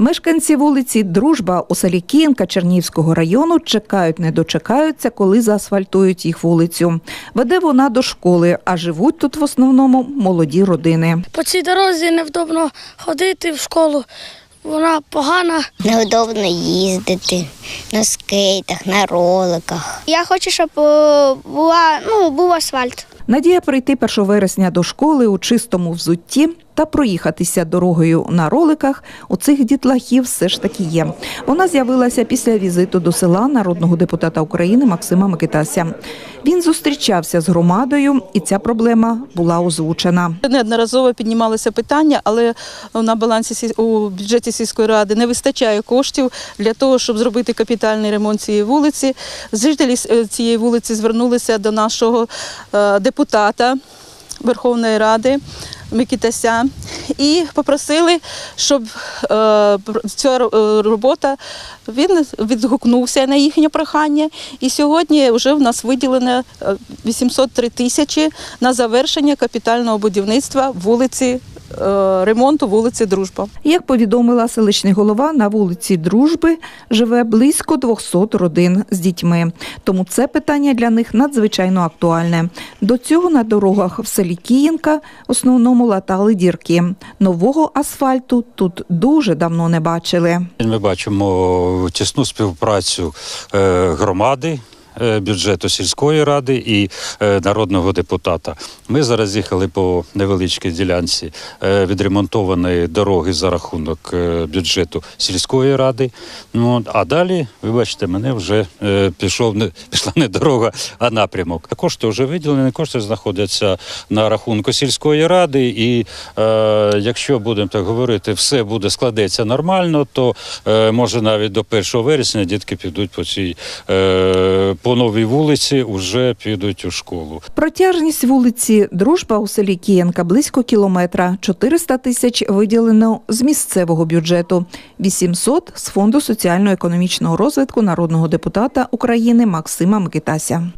Мешканці вулиці Дружба у селі Кіївка Чернівського району чекають, не дочекаються, коли заасфальтують їх вулицю. Веде вона до школи, а живуть тут в основному молоді родини. По цій дорозі невдобно ходити в школу. Вона погана. Неудобно їздити на скейтах, на роликах. Я хочу, щоб е, була, ну, був асфальт. Надія прийти 1 вересня до школи у чистому взутті та проїхатися дорогою на роликах у цих дітлахів все ж таки є. Вона з'явилася після візиту до села народного депутата України Максима Микитася. Він зустрічався з громадою, і ця проблема була озвучена. Неодноразово піднімалося питання, але на балансі у бюджеті сільської ради не вистачає коштів для того, щоб зробити капітальний ремонт цієї вулиці. Жителі е, цієї вулиці звернулися до нашого е, депутата Верховної Ради. Микитася і попросили, щоб е, ця е, робота він відгукнувся на їхнє прохання. І сьогодні вже в нас виділено е, 803 тисячі на завершення капітального будівництва вулиці е, ремонту вулиці Дружба. Як повідомила селищний голова, на вулиці Дружби живе близько 200 родин з дітьми. Тому це питання для них надзвичайно актуальне. До цього на дорогах в селі Кіїнка в основному латали дірки. Нового асфальту тут дуже давно не бачили. Ми бачимо тісну співпрацю е, громади. Е, Бюджету сільської ради і е, народного депутата. Ми зараз їхали по невеличкій ділянці е, відремонтованої дороги за рахунок бюджету сільської ради. Ну, а далі, ви бачите, мене вже пішов не пішла не дорога, а напрямок. Кошти вже виділені, кошти знаходяться на рахунку сільської ради. І е, якщо будемо так говорити, все буде складеться нормально, то е, може навіть до 1 вересня дітки підуть по цій е, по новій вулиці, вже підуть у школу. Протяжність вулиці Дружба у селі Кієнка близько кілометра. 400 тисяч виділено з місцевого бюджету, 800 – з фонду соціально-економічного розвитку народного депутата України Максима Микитася.